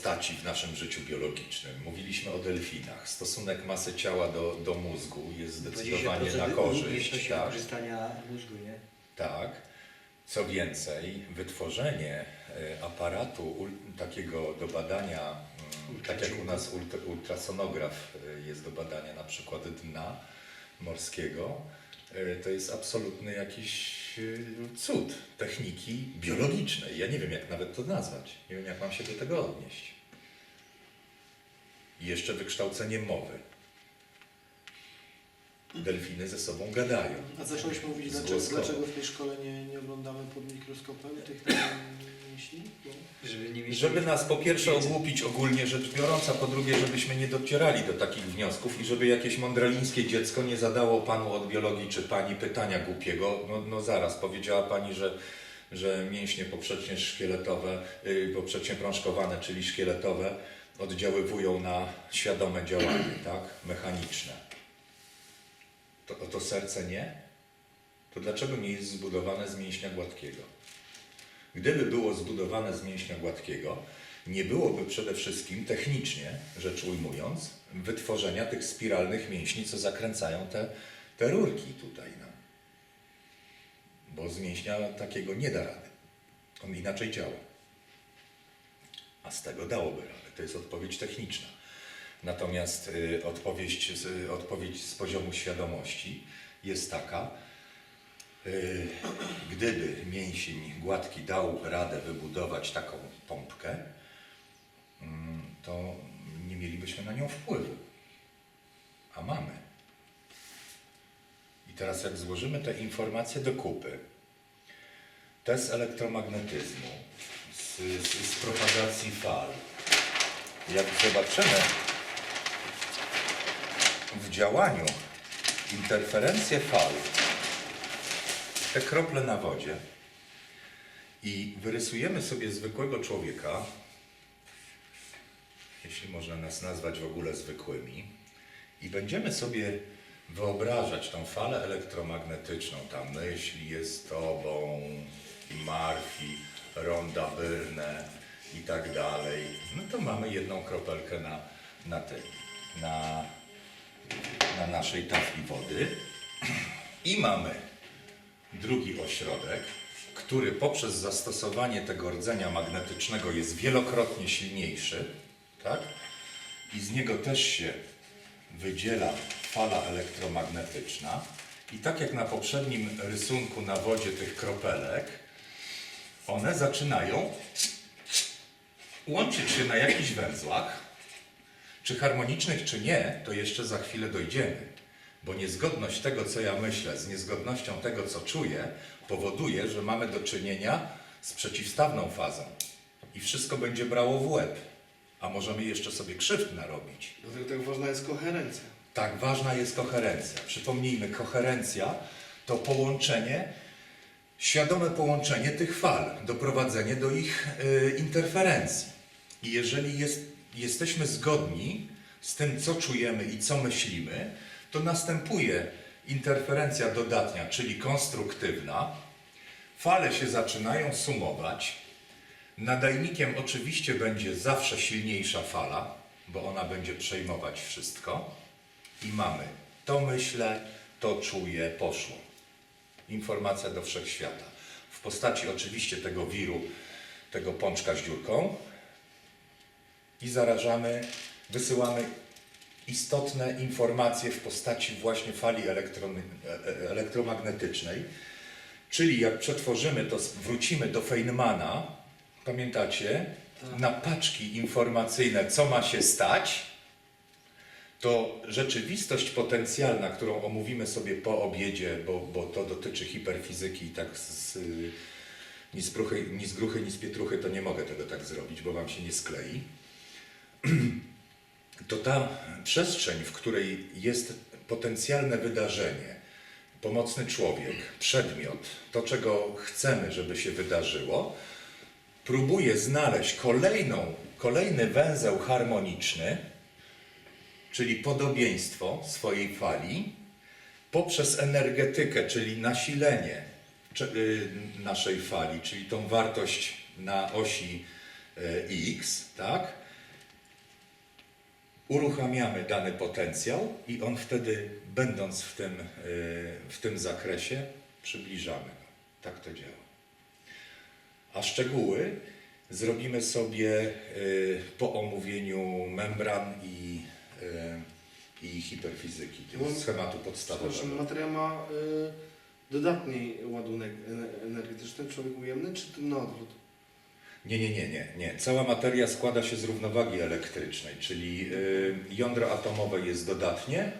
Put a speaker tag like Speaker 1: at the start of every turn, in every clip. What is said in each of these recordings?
Speaker 1: postaci w naszym życiu biologicznym. Mówiliśmy o delfinach. Stosunek masy ciała do, do mózgu jest zdecydowanie na
Speaker 2: 20%
Speaker 1: korzyść. Tak,
Speaker 2: wykorzystania mózgu, nie?
Speaker 1: tak. Co więcej, wytworzenie e, aparatu takiego do badania, mm, tak jak u nas ultra, ultrasonograf e, jest do badania na przykład dna morskiego, to jest absolutny jakiś e, cud techniki biologicznej. Ja nie wiem, jak nawet to nazwać. Nie wiem, jak mam się do tego odnieść. I jeszcze wykształcenie mowy. Delfiny ze sobą gadają.
Speaker 3: A zacząłeś mówić, dlaczego, dlaczego w tej szkole nie, nie oglądamy pod mikroskopem tych tam
Speaker 2: Żeby nie mieć...
Speaker 1: Żeby nas po pierwsze ogłupić ogólnie rzecz biorąc, a po drugie, żebyśmy nie docierali do takich wniosków i żeby jakieś mądralińskie dziecko nie zadało panu od biologii czy pani pytania głupiego. No, no zaraz, powiedziała pani, że, że mięśnie poprzecznie szkieletowe, yy, poprzecznie prążkowane, czyli szkieletowe, oddziaływują na świadome działanie, tak? Mechaniczne. To, to serce nie? To dlaczego nie jest zbudowane z mięśnia gładkiego? Gdyby było zbudowane z mięśnia gładkiego, nie byłoby przede wszystkim technicznie, rzecz ujmując, wytworzenia tych spiralnych mięśni, co zakręcają te, te rurki tutaj nam. Bo z mięśnia takiego nie da rady. On inaczej działa. A z tego dałoby radę. To jest odpowiedź techniczna. Natomiast y, odpowiedź, z, odpowiedź z poziomu świadomości jest taka, y, gdyby mięsień gładki dał radę wybudować taką pompkę, mm, to nie mielibyśmy na nią wpływu. A mamy. I teraz jak złożymy te informacje do kupy, test elektromagnetyzmu, z, z, z propagacji fal, jak zobaczymy w działaniu interferencje fal, te krople na wodzie i wyrysujemy sobie zwykłego człowieka, jeśli można nas nazwać w ogóle zwykłymi, i będziemy sobie wyobrażać tą falę elektromagnetyczną, ta myśl jest tobą, Marfi, Ronda Byrne i tak dalej, no to mamy jedną kropelkę na, na tym, na, na naszej tafli wody. I mamy drugi ośrodek, który poprzez zastosowanie tego rdzenia magnetycznego jest wielokrotnie silniejszy, tak? I z niego też się wydziela fala elektromagnetyczna. I tak jak na poprzednim rysunku na wodzie tych kropelek, one zaczynają łączyć się na jakichś węzłach, czy harmonicznych, czy nie, to jeszcze za chwilę dojdziemy. Bo niezgodność tego, co ja myślę, z niezgodnością tego, co czuję, powoduje, że mamy do czynienia z przeciwstawną fazą. I wszystko będzie brało w łeb. A możemy jeszcze sobie krzywd narobić.
Speaker 3: Dlatego tak ważna jest koherencja.
Speaker 1: Tak, ważna jest koherencja. Przypomnijmy, koherencja to połączenie, świadome połączenie tych fal, doprowadzenie do ich y, interferencji. I jeżeli jest, jesteśmy zgodni z tym, co czujemy i co myślimy, to następuje interferencja dodatnia, czyli konstruktywna. Fale się zaczynają sumować. Nadajnikiem oczywiście będzie zawsze silniejsza fala, bo ona będzie przejmować wszystko. I mamy to myślę, to czuję, poszło. Informacja do wszechświata. W postaci oczywiście tego wiru, tego pączka z dziurką. I zarażamy, wysyłamy istotne informacje w postaci właśnie fali e- e- elektromagnetycznej. Czyli jak przetworzymy to, wrócimy do Feynmana, pamiętacie, na paczki informacyjne, co ma się stać, to rzeczywistość potencjalna, którą omówimy sobie po obiedzie, bo, bo to dotyczy hiperfizyki i tak z, z, ni, z pruchy, ni z gruchy, ni z pietruchy, to nie mogę tego tak zrobić, bo wam się nie sklei. To ta przestrzeń, w której jest potencjalne wydarzenie, pomocny człowiek, przedmiot, to czego chcemy, żeby się wydarzyło, próbuje znaleźć kolejną, kolejny węzeł harmoniczny, czyli podobieństwo swojej fali, poprzez energetykę, czyli nasilenie y, naszej fali, czyli tą wartość na osi y, x, tak? Uruchamiamy dany potencjał i on wtedy, będąc w tym, y, w tym zakresie, przybliżamy go. Tak to działa. A szczegóły zrobimy sobie y, po omówieniu membran i, y, i hiperfizyki,
Speaker 3: mam-
Speaker 1: schematu
Speaker 3: Przepraszam,
Speaker 1: podstawowego.
Speaker 3: materia ma y, dodatni ładunek ene- energetyczny, człowiek ujemny, czy na odwrót?
Speaker 1: Nie, nie, nie, nie, nie. Cała materia składa się z równowagi elektrycznej, czyli y, jądro atomowe jest dodatnie,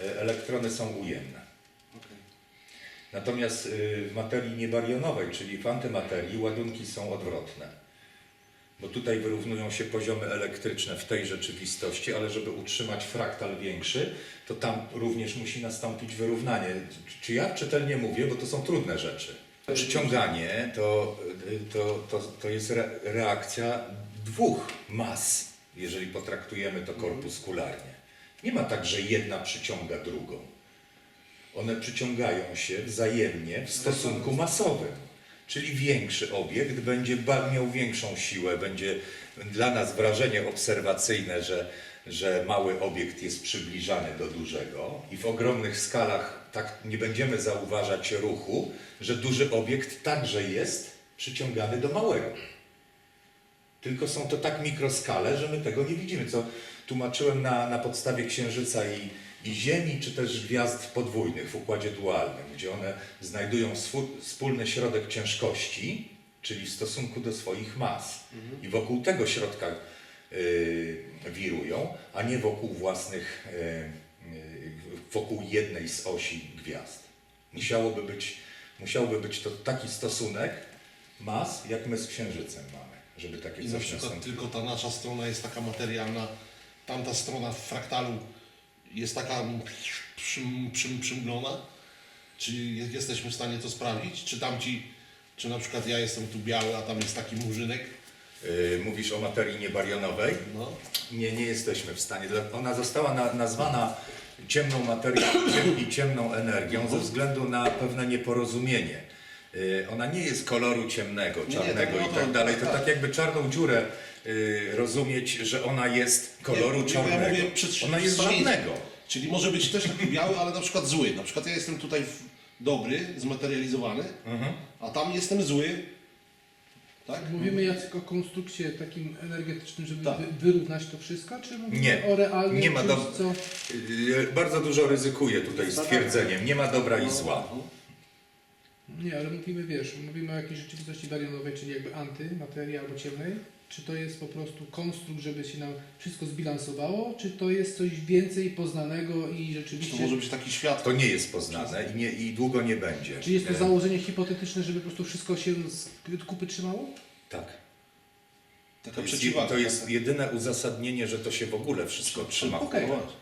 Speaker 1: y, elektrony są ujemne.
Speaker 3: Okej.
Speaker 1: Natomiast y, w materii niebarionowej, czyli w antymaterii, ładunki są odwrotne. Bo tutaj wyrównują się poziomy elektryczne w tej rzeczywistości, ale żeby utrzymać fraktal większy, to tam również musi nastąpić wyrównanie. Czy ja czytelnie mówię, bo to są trudne rzeczy. Przyciąganie to, to, to, to jest re, reakcja dwóch mas, jeżeli potraktujemy to korpuskularnie. Nie ma tak, że jedna przyciąga drugą. One przyciągają się wzajemnie w stosunku masowym. Czyli większy obiekt będzie miał większą siłę, będzie dla nas wrażenie obserwacyjne, że, że mały obiekt jest przybliżany do dużego i w ogromnych skalach tak nie będziemy zauważać ruchu, że duży obiekt także jest przyciągany do małego. Tylko są to tak mikroskale, że my tego nie widzimy, co tłumaczyłem na, na podstawie Księżyca i, i Ziemi, czy też gwiazd podwójnych w układzie dualnym, gdzie one znajdują wspólny środek ciężkości, czyli w stosunku do swoich mas. I wokół tego środka wirują, a nie wokół własnych, y, y, wokół jednej z osi gwiazd. Musiałoby być, musiałby być to taki stosunek mas, jak my z Księżycem mamy, żeby takie
Speaker 2: I na
Speaker 1: coś
Speaker 2: przykład
Speaker 1: nastąpiło.
Speaker 2: tylko ta nasza strona jest taka materialna, tamta strona w fraktalu jest taka przym, przym, przymglona? Czy je- jesteśmy w stanie to sprawdzić? Czy tamci, czy na przykład ja jestem tu biały, a tam jest taki murzynek?
Speaker 1: Y, Mówisz o materii niebarionowej?
Speaker 2: No.
Speaker 1: Nie, nie jesteśmy w stanie. Ona została na, nazwana ciemną materią i ciemną energią ze względu na pewne nieporozumienie. Y, Ona nie jest koloru ciemnego,
Speaker 2: Nie, nie,
Speaker 1: czarnego
Speaker 2: tak, no
Speaker 1: i
Speaker 2: to-
Speaker 1: tak dalej. To
Speaker 2: tak.
Speaker 1: tak jakby czarną dziurę y, rozumieć, że ona jest koloru
Speaker 2: Nie, nie,
Speaker 1: czarnego.
Speaker 2: Ja mówię
Speaker 1: ona jest żadnego.
Speaker 2: Czyli może być też taki biały, ale na przykład zły. Na przykład ja jestem tutaj dobry, zmaterializowany,
Speaker 1: Mhm.
Speaker 2: a tam jestem zły. Tak?
Speaker 4: Mówimy Jacek o konstrukcie takim energetycznym, żeby
Speaker 2: Tak.
Speaker 4: wy, wyrównać to wszystko, czy mówimy
Speaker 1: Nie.
Speaker 4: o realnym
Speaker 1: Nie ma
Speaker 4: czymś, co...
Speaker 1: Y, Bardzo dużo ryzykuję tutaj stwierdzeniem. Nie ma dobra i zła.
Speaker 4: Nie, ale mówimy, wiesz, mówimy o jakiejś rzeczywistości barionowej, czyli jakby antymaterii albo ciemnej. Czy to jest po prostu konstrukt, żeby się nam wszystko zbilansowało, czy to jest coś więcej poznanego i
Speaker 2: Czy to
Speaker 4: rzeczywiście...
Speaker 2: może być taki świat?
Speaker 1: To nie jest poznane i, nie, i długo nie będzie.
Speaker 4: Czy jest to
Speaker 1: Y,
Speaker 4: założenie hipotetyczne, żeby po prostu wszystko się z kupy trzymało?
Speaker 1: Tak.
Speaker 2: Taka
Speaker 1: To jest,
Speaker 2: przeciwwaga.
Speaker 1: to jest jedyne uzasadnienie, że to się w ogóle wszystko trzyma. w
Speaker 4: Okej.
Speaker 1: Kupie.
Speaker 2: właśnie.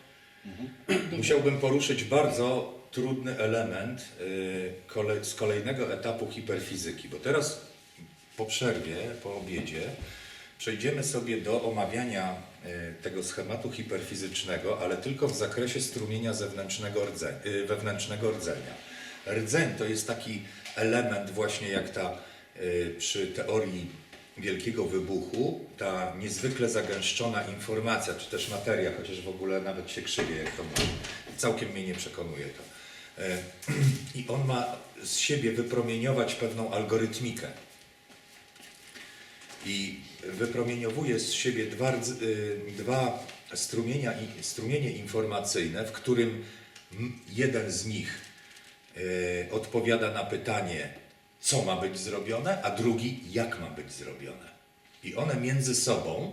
Speaker 1: Musiałbym poruszyć bardzo trudny element y, kole, z kolejnego etapu hiperfizyki, bo teraz po przerwie, po obiedzie przejdziemy sobie do omawiania y, tego schematu hiperfizycznego, ale tylko w zakresie strumienia zewnętrznego rdze, y, wewnętrznego rdzenia. Rdzeń to jest taki element właśnie jak ta y, przy teorii wielkiego wybuchu, ta niezwykle zagęszczona informacja, czy też materia, chociaż w ogóle nawet się krzywie, jak to mówi. Całkiem mnie nie przekonuje to. E, I on ma z siebie wypromieniować pewną algorytmikę. I wypromieniowuje z siebie dwa, y, dwa strumienia, strumienie informacyjne, w którym jeden z nich y, odpowiada na pytanie, co ma być zrobione, a drugi, jak ma być zrobione. I one między sobą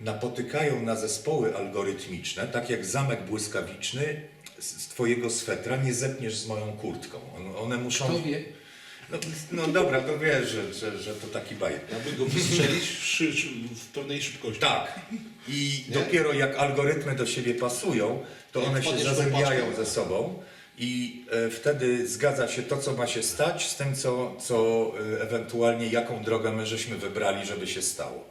Speaker 1: napotykają na zespoły algorytmiczne, tak jak zamek błyskawiczny z, Twojego swetra nie zepniesz z moją kurtką. On- One muszą...
Speaker 4: Kto wie?
Speaker 1: No, no dobra, to wiesz, że, że, że to taki bajer.
Speaker 2: Jakby go wystrzelić w, szy, w pewnej szybkości.
Speaker 1: Tak. I
Speaker 2: Nie?
Speaker 1: dopiero jak algorytmy do siebie pasują, to
Speaker 2: Jak
Speaker 1: one się
Speaker 2: wpadniesz w tą
Speaker 1: zazębiają
Speaker 2: paczkę.
Speaker 1: ze sobą i e, wtedy zgadza się to, co ma się stać, z tym, co, co e, ewentualnie, jaką drogę my żeśmy wybrali, żeby się stało.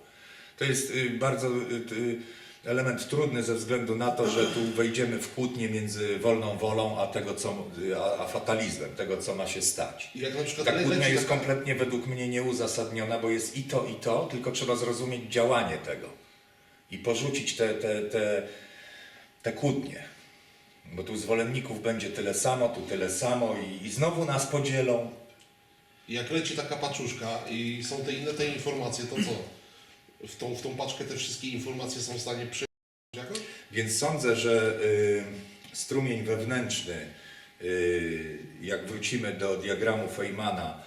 Speaker 1: To jest y, bardzo y, y, element trudny ze względu na to, że tu wejdziemy w kłótnię między wolną wolą, a tego, co, a, a fatalizmem, tego, co ma się stać.
Speaker 2: Jak na przykład
Speaker 1: Ta kłótnia jest
Speaker 2: taka-
Speaker 1: kompletnie według mnie nieuzasadniona, bo jest i to, i to, tylko trzeba zrozumieć działanie tego i porzucić te, te, te, te kłótnie. Bo tu zwolenników będzie tyle samo, tu tyle samo i, i znowu nas podzielą.
Speaker 2: Jak leci taka paczuszka i są te inne te informacje, to co? W tą, w tą paczkę te wszystkie informacje są w stanie przyjąć?
Speaker 1: Więc sądzę, że y, strumień wewnętrzny, y, jak wrócimy do diagramu Feynmana,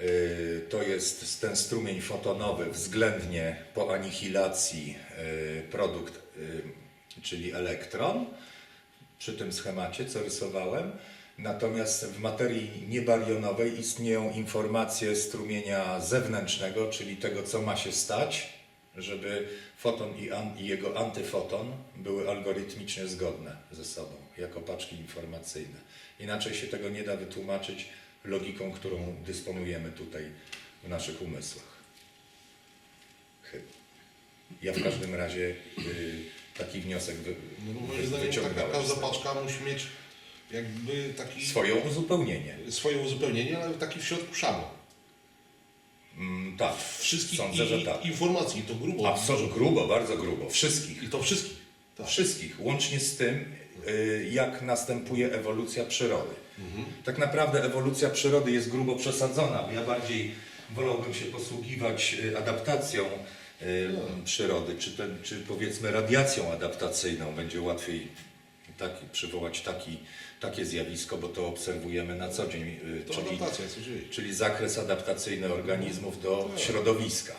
Speaker 1: y, to jest ten strumień fotonowy względnie po anihilacji y, produkt, y, czyli elektron, przy tym schemacie, co rysowałem. Natomiast w materii niebarionowej istnieją informacje strumienia zewnętrznego, czyli tego, co ma się stać, żeby foton i, an, i jego antyfoton były algorytmicznie zgodne ze sobą, jako paczki informacyjne. Inaczej się tego nie da wytłumaczyć logiką, którą dysponujemy tutaj w naszych umysłach. Chyba. Ja w każdym razie y, taki wniosek wy,
Speaker 2: No moim zdaniem każda paczka musi mieć jakby taki
Speaker 1: Swoją uzupełnienie.
Speaker 2: swoje uzupełnienie, ale taki w środku szablon.
Speaker 1: Mm, tak,
Speaker 2: Wszystkich
Speaker 1: Sądzę,
Speaker 2: i,
Speaker 1: że tak.
Speaker 2: informacji, to grubo.
Speaker 1: absolutnie grubo, bardzo grubo. Wszystkich.
Speaker 2: I to wszystkich. Tak.
Speaker 1: Wszystkich, łącznie z tym, y, jak następuje ewolucja przyrody. Tak naprawdę ewolucja przyrody jest grubo przesadzona. Ja bardziej wolałbym się posługiwać y, adaptacją y, przyrody, czy, ten, czy powiedzmy radiacją adaptacyjną. Będzie łatwiej taki, przywołać taki, takie zjawisko, bo to obserwujemy na co dzień. y,
Speaker 2: To adaptacja jest oczywiście.
Speaker 1: czyli zakres adaptacyjny organizmów do
Speaker 2: Tak.
Speaker 1: środowiska.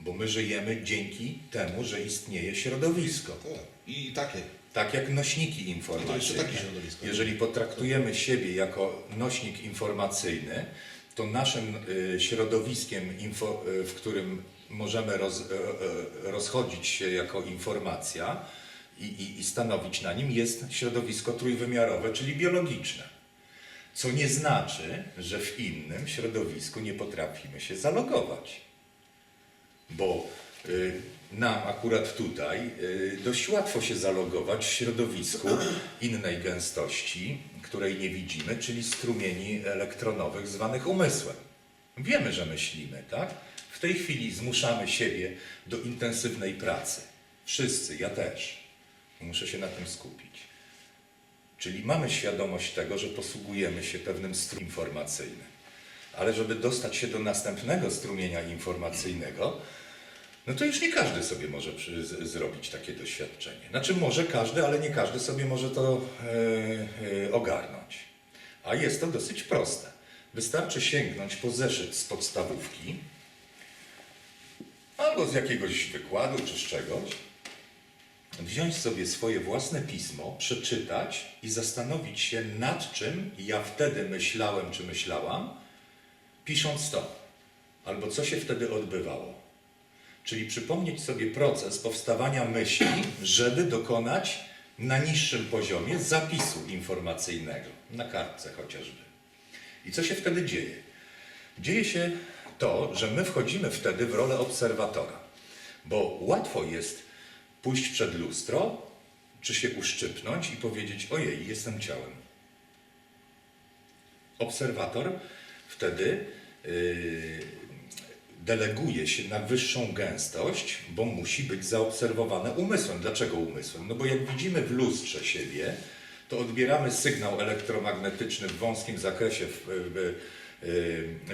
Speaker 1: Bo my żyjemy dzięki temu, że istnieje środowisko.
Speaker 2: Tak. I takie.
Speaker 1: Tak jak nośniki
Speaker 2: I to jeszcze
Speaker 1: informacyjne.
Speaker 2: takie środowisko.
Speaker 1: Jeżeli potraktujemy siebie jako nośnik informacyjny, to naszym y, środowiskiem, info, y, w którym możemy roz, y, y, rozchodzić się jako informacja i, i, i stanowić na nim, jest środowisko trójwymiarowe, czyli biologiczne. Co nie znaczy, że w innym środowisku nie potrafimy się zalogować. Bo y, nam akurat tutaj y, dość łatwo się zalogować w środowisku innej gęstości, której nie widzimy, czyli strumieni elektronowych zwanych umysłem. Wiemy, że myślimy, tak? W tej chwili zmuszamy siebie do intensywnej pracy. Wszyscy, ja też. Muszę się na tym skupić. Czyli mamy świadomość tego, że posługujemy się pewnym strumieniem informacyjnym. Ale żeby dostać się do następnego strumienia informacyjnego, no to już nie każdy sobie może zrobić takie doświadczenie. Znaczy może każdy, ale nie każdy sobie może to e, e, ogarnąć. A jest to dosyć proste. Wystarczy sięgnąć po zeszyt z podstawówki albo z jakiegoś wykładu czy z czegoś, wziąć sobie swoje własne pismo, przeczytać i zastanowić się nad czym ja wtedy myślałem czy myślałam, pisząc to, albo co się wtedy odbywało. Czyli przypomnieć sobie proces powstawania myśli, żeby dokonać na niższym poziomie zapisu informacyjnego, na kartce chociażby. I co się wtedy dzieje? Dzieje się to, że my wchodzimy wtedy w rolę obserwatora, bo łatwo jest pójść przed lustro, czy się uszczypnąć i powiedzieć: Ojej, jestem ciałem. Obserwator wtedy yy, deleguje się na wyższą gęstość, bo musi być zaobserwowane umysłem. Dlaczego umysłem? No bo jak widzimy w lustrze siebie, to odbieramy sygnał elektromagnetyczny w wąskim zakresie w,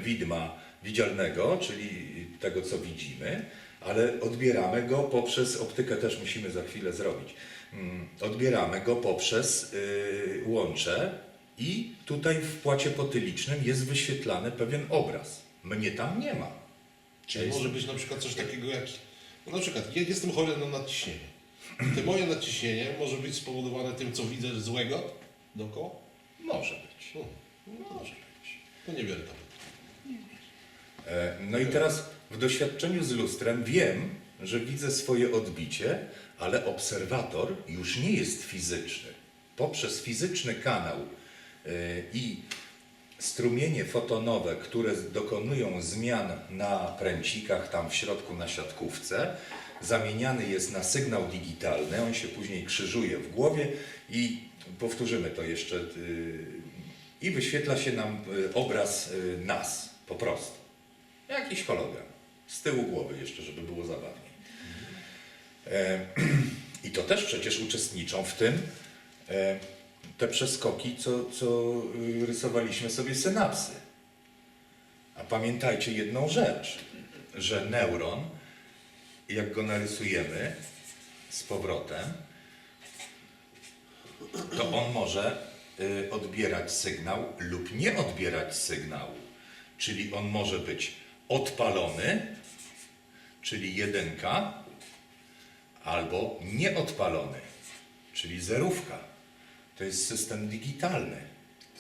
Speaker 1: widma widzialnego, czyli tego, co widzimy, ale odbieramy go poprzez, optykę też musimy za chwilę zrobić, Mm, odbieramy go poprzez y, łącze i tutaj w płacie potylicznym jest wyświetlany pewien obraz. Mnie tam nie ma.
Speaker 2: Czyli
Speaker 1: Ja
Speaker 2: może być na przykład coś takiego jak... No na przykład, ja jestem chory na nadciśnienie. To moje nadciśnienie może być spowodowane tym, co widzę złego dookoła?
Speaker 1: Może być.
Speaker 2: No, może być. To nie biorę.
Speaker 1: E, No i teraz w doświadczeniu z lustrem wiem, że widzę swoje odbicie, ale obserwator już nie jest fizyczny. Poprzez fizyczny kanał e, i strumienie fotonowe, które dokonują zmian na pręcikach tam w środku na siatkówce, zamieniany jest na sygnał digitalny, on się później krzyżuje w głowie i powtórzymy to jeszcze y, i wyświetla się nam y, obraz y, nas po prostu. Jakiś hologram. Z tyłu głowy jeszcze, żeby było zabawniej. E, I to też przecież uczestniczą w tym e, te przeskoki, co, co y, rysowaliśmy sobie synapsy. A pamiętajcie jedną rzecz, że neuron, jak go narysujemy z powrotem, to on może y, odbierać sygnał lub nie odbierać sygnału. Czyli on może być odpalony, czyli jedynka, albo nieodpalony, czyli zerówka. To jest system digitalny,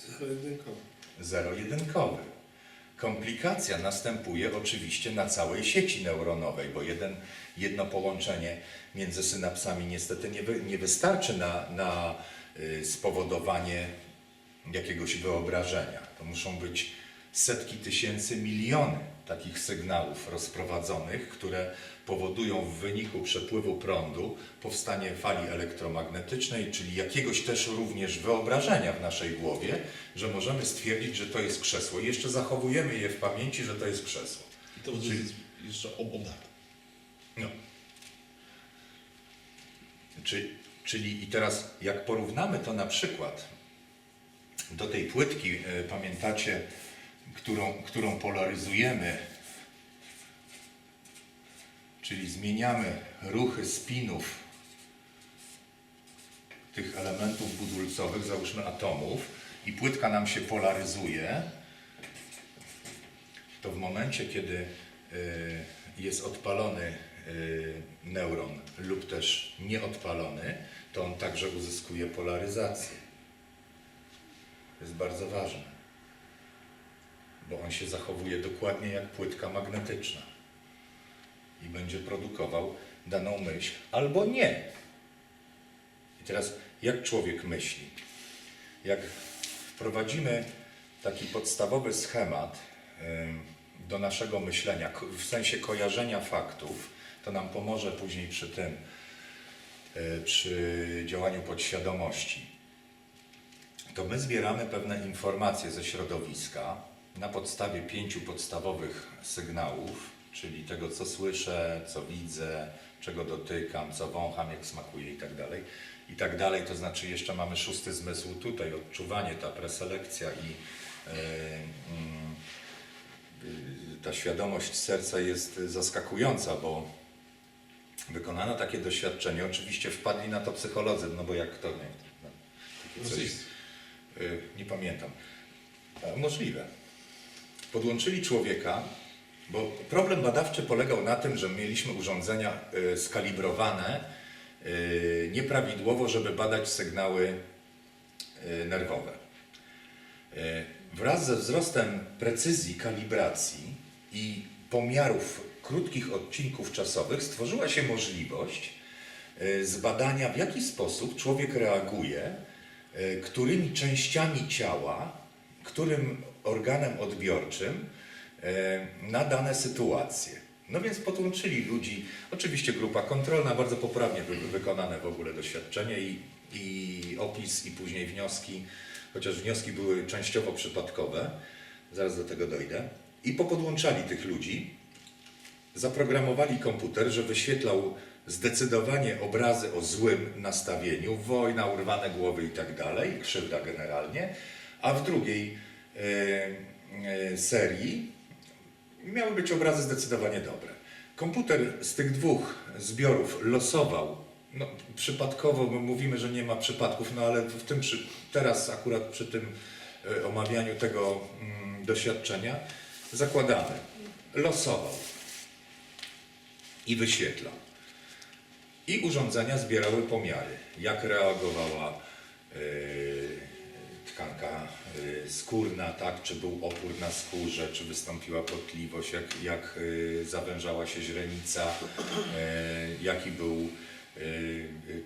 Speaker 3: Zero-jedynkowy.
Speaker 1: zero-jedynkowy. Komplikacja następuje oczywiście na całej sieci neuronowej, bo jeden, jedno połączenie między synapsami niestety nie, wy, nie wystarczy na, na y, spowodowanie jakiegoś wyobrażenia. To muszą być setki tysięcy, miliony takich sygnałów rozprowadzonych, które powodują w wyniku przepływu prądu powstanie fali elektromagnetycznej, czyli jakiegoś też również wyobrażenia w naszej głowie, że możemy stwierdzić, że to jest krzesło i jeszcze zachowujemy je w pamięci, że to jest krzesło.
Speaker 2: I to jest jeszcze ob- obdarte.
Speaker 1: No. Czy, czyli i teraz jak porównamy to na przykład do tej płytki, e, pamiętacie, którą, którą polaryzujemy, czyli zmieniamy ruchy spinów tych elementów budulcowych, załóżmy atomów, i płytka nam się polaryzuje, to w momencie, kiedy y, jest odpalony y, neuron lub też nieodpalony, to on także uzyskuje polaryzację. To jest bardzo ważne, bo on się zachowuje dokładnie jak płytka magnetyczna i będzie produkował daną myśl albo nie. I teraz, jak człowiek myśli? Jak wprowadzimy taki podstawowy schemat do naszego myślenia, w sensie kojarzenia faktów, to nam pomoże później przy tym, y, przy działaniu podświadomości. To my zbieramy pewne informacje ze środowiska na podstawie pięciu podstawowych sygnałów, czyli tego, co słyszę, co widzę, czego dotykam, co wącham, jak smakuje i tak dalej. I tak dalej, to znaczy jeszcze mamy szósty zmysł tutaj, odczuwanie, ta preselekcja i e, mm, y, ta świadomość serca jest zaskakująca, bo wykonano takie doświadczenie. Oczywiście wpadli na to psycholodzy, no bo jak to nie, no, takie coś,
Speaker 2: Rosyjscy.
Speaker 1: y, nie pamiętam. E, Możliwe. Podłączyli człowieka, bo problem badawczy polegał na tym, że mieliśmy urządzenia y, skalibrowane y, nieprawidłowo, żeby badać sygnały y, nerwowe. Wraz ze wzrostem precyzji kalibracji i pomiarów krótkich odcinków czasowych stworzyła się możliwość zbadania, w jaki sposób człowiek reaguje, którymi częściami ciała, którym organem odbiorczym e, na dane sytuacje. No więc podłączyli ludzi, oczywiście grupa kontrolna, bardzo poprawnie wy- wykonane w ogóle doświadczenie i, i opis i później wnioski, chociaż wnioski były częściowo przypadkowe, zaraz do tego dojdę. I popodłączali tych ludzi, zaprogramowali komputer, że wyświetlał zdecydowanie obrazy o złym nastawieniu, wojna, urwane głowy i tak dalej, krzywda generalnie, a w drugiej serii miały być obrazy zdecydowanie dobre. Komputer z tych dwóch zbiorów losował, no, przypadkowo my mówimy, że nie ma przypadków, no ale w tym teraz akurat przy tym e, omawianiu tego mm, doświadczenia zakładamy, losował i wyświetlał. I urządzenia zbierały pomiary, jak reagowała e, tkanka e, skórna, tak, czy był opór na skórze, czy wystąpiła potliwość, jak, jak e, zawężała się źrenica, e, jaki był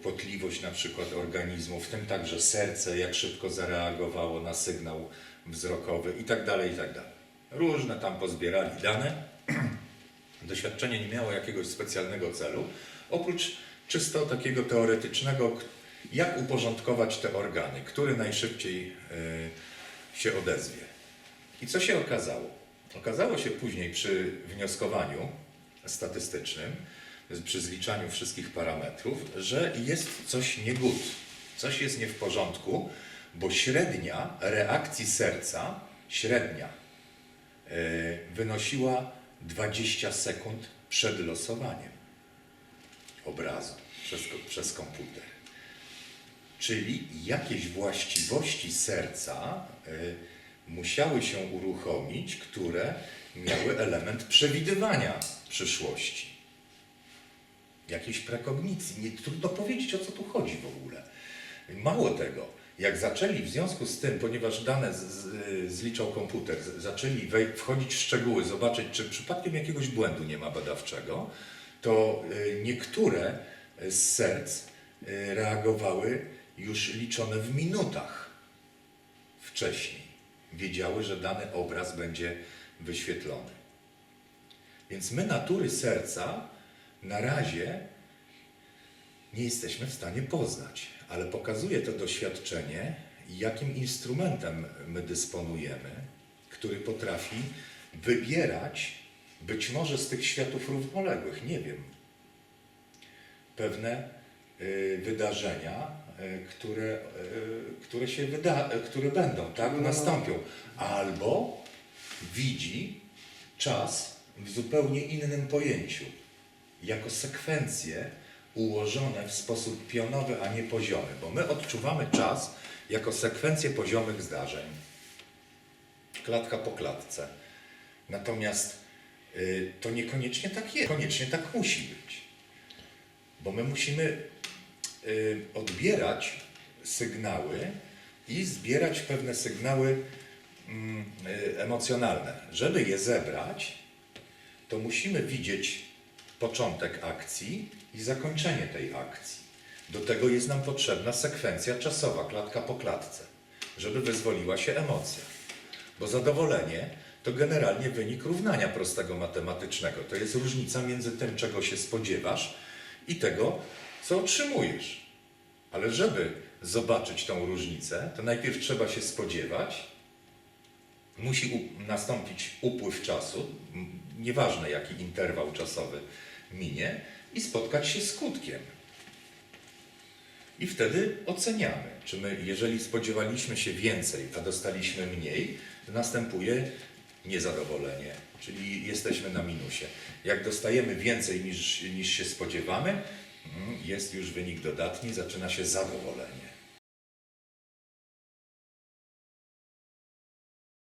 Speaker 1: potliwość na przykład organizmu, w tym także serce, jak szybko zareagowało na sygnał wzrokowy i tak dalej, i tak dalej. Różne tam pozbierali dane. Doświadczenie nie miało jakiegoś specjalnego celu, oprócz czysto takiego teoretycznego, jak uporządkować te organy, który najszybciej y, się odezwie. I co się okazało? Okazało się później przy wnioskowaniu statystycznym, przy zliczaniu wszystkich parametrów, że jest coś nie good, coś jest nie w porządku, bo średnia reakcji serca, średnia, y, wynosiła 20 sekund przed losowaniem obrazu przez, przez komputer. Czyli jakieś właściwości serca y, musiały się uruchomić, które miały element przewidywania przyszłości. Jakiejś prekognicji. Nie, trudno powiedzieć, o co tu chodzi w ogóle. Mało tego, jak zaczęli w związku z tym, ponieważ dane z, z, zliczał komputer, z, zaczęli wej- wchodzić w szczegóły, zobaczyć, czy przypadkiem jakiegoś błędu nie ma badawczego, to y, niektóre z serc y, reagowały już liczone w minutach wcześniej. Wiedziały, że dany obraz będzie wyświetlony. Więc my natury serca na razie nie jesteśmy w stanie poznać, ale pokazuje to doświadczenie, jakim instrumentem my dysponujemy, który potrafi wybierać być może z tych światów równoległych, nie wiem, pewne y, wydarzenia, które, y, które się wyda, y, które będą, tak,
Speaker 3: No, no.
Speaker 1: nastąpią. Albo widzi czas w zupełnie innym pojęciu, jako sekwencje ułożone w sposób pionowy, a nie poziomy, bo my odczuwamy czas jako sekwencję poziomych zdarzeń, klatka po klatce. Natomiast y, to niekoniecznie tak jest, koniecznie tak musi być, bo my musimy odbierać sygnały i zbierać pewne sygnały mm, y, emocjonalne. Żeby je zebrać, to musimy widzieć początek akcji i zakończenie tej akcji. Do tego jest nam potrzebna sekwencja czasowa, klatka po klatce, żeby wyzwoliła się emocja. Bo zadowolenie to generalnie wynik równania prostego matematycznego. To jest różnica między tym, czego się spodziewasz i tego, co otrzymujesz. Ale żeby zobaczyć tą różnicę, to najpierw trzeba się spodziewać, musi nastąpić upływ czasu, nieważne jaki interwał czasowy minie, i spotkać się z skutkiem. I wtedy oceniamy, czy my, jeżeli spodziewaliśmy się więcej, a dostaliśmy mniej, następuje niezadowolenie, czyli jesteśmy na minusie. Jak dostajemy więcej niż, niż się spodziewamy, jest już wynik dodatni, zaczyna się zadowolenie.